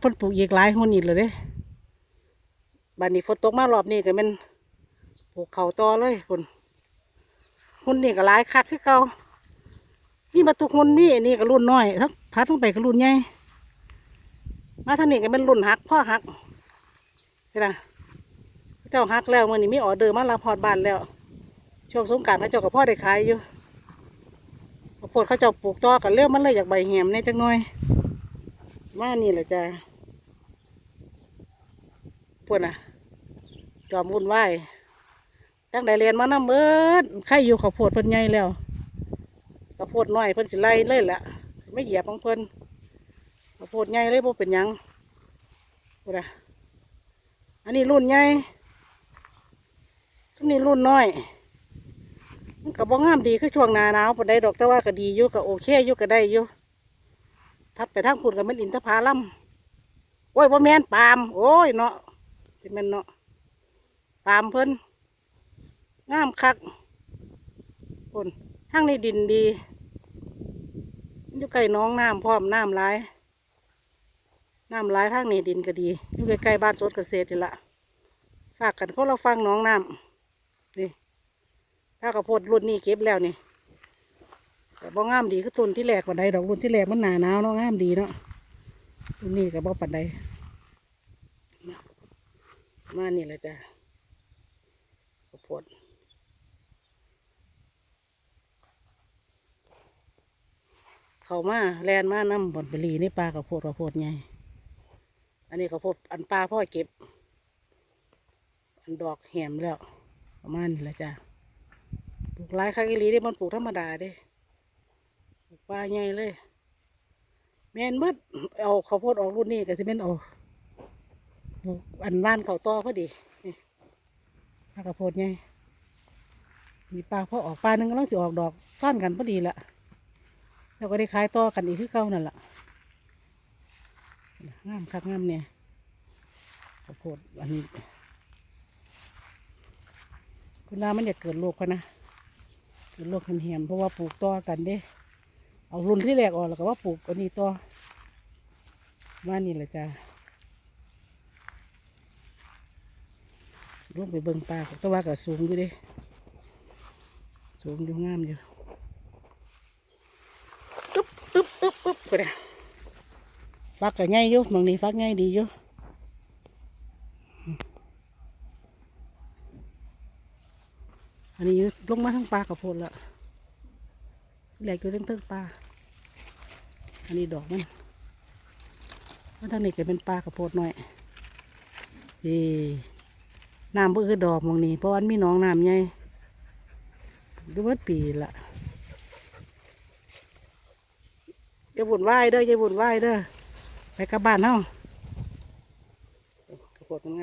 เพิ่นปลูกอีกหลายหุ่นอีกเลยเด้บัดนี้ฝนตกมารอบนี้ก็มันปลูกเขาต่อเลยพุ่นหุ่นนี่ก็หลายคักคือเก่านี่มาทุกหุ่นนี่นี่ก็รุ่นน้อยทั้งพัดทั้งไปก็รุ่นใหญ่มาทางนี้ก็เป็นรุ่นหักพ่อหักเห็นไหมเจ้าหักแล้วมื่อนี้มีออเดอร์มารับพอดบ้านแล้วช่วงสงการเขาเจ้ากับพ่อได้ขายอยู่ข้าวดเขาเจ้าปลูกต่อกันเร็วมันเลยอยากใบแหมเนี่ยจังหน่อย มานี่แหละจ้าพวกน่ะ จอมวุ่นวายตั้งแต่เรียนมาน้ำเบิดใครอยู่ข้าวโพดเพิ่นใหญ่แล้วข้าวโพดน้อยเพิ่นสิไล่เลยแหละไม่เหยียบของเพิ่นข้าวโพดใหญ่เลยบ่เป็นหยังพวกน่ะอันนี้รุ่นใหญ่ช่วงนี้รุ่นน้อยมันก็บ่งามดีคือช่วงหนาหนาวปานใดดอกแต่ว่าก็ดีอยู่ก็โอเคอยู่ก็ได้อยู่ ทัดไปทางพุ่นก็แม่นอินทผลัมโอ้ยบ่าแมนปาม โอ้ยเนาะสิแมนเนาะปามเพิ่นงามคักพุ่นทางในดินดีอยู่ใกล้น้องน้ำพร้อมน้ำหลายน้ำหลายทางในดินก็ดีอยู่ใกล้ๆบ้านสวนเกษตรนี่ละฝากกันเพราะเราฟังน้องน้ำนี่ถ้ากระโพดรุ่นนี้เก็บแล้วนี่ แต่บ่งามดีคือต้นที่แรกปันใดดอกรุ่นที่แรกมันหนาหนาวเนาะงามดีเนาะรุ่นนี้ก็บ่ปันใดมานี่แหละจ้ะกระโพดเขามาแลนมาน้ำบอนปลีนี่ปลากระโพดกระโพดไงอันนี้กระโพดอันปลาพ่อเก็บ อันดอกแหมแล้วประมาณนี้แหละจ้ะปลูกหลายครั้งอีหลีเด้มันปลูกธรรมดาเด้ ปลาใหญ่เลย แมนเบิดเอาข้าวโพดออกรุ่นนี้ก็สิเป็นเอาปลูกอันว่านเขาต่อพอดีนี่ข้าวโพดใหญ่มีปลาพอออกปลาหนึ่งก็ต้องสิออกดอกซ่อนกันพอดีละแล้วก็ได้ขายต่อกันอีกคือเก่านั่นแหละงามคักงามเนี่ยข้าวโพดอันนี้คุณน้ามันอยากเกิดโรคนะเกิดโรคเหี่ยมเพราะว่าปลูกต่อกันเด้ เอารุ่นที่แรกออกแล้วก็ว่าปลูกอันนี้ต่อว่านี่แหละจ้าลงไปเบิ่งปลาตะว่าก็สูงอยู่ด้สูงอยู่งามอยู่ตึ๊บตึ๊บตึ๊บตึ๊บไปเลยฟักก็ง่ายอยู่บางนี้ฟักง่ายดีอยู่อันนี้ลงมาทั้งปลากับโพดละแหลกอยู่ทั้งเทิงปลา อันนี้ดอกมันแล้วทางนี้ก็เป็นปลากับโพดหน่อยเอ่น้ำก็คือดอกมองนี้เพราะวามันมีหนองน้ำใหญ่ดูวัดปีละอย่าบุ่นไหวายเด้ออย่าบุ่นไหวายเด้อไปกลับบ้านเฮากระโพดมันไง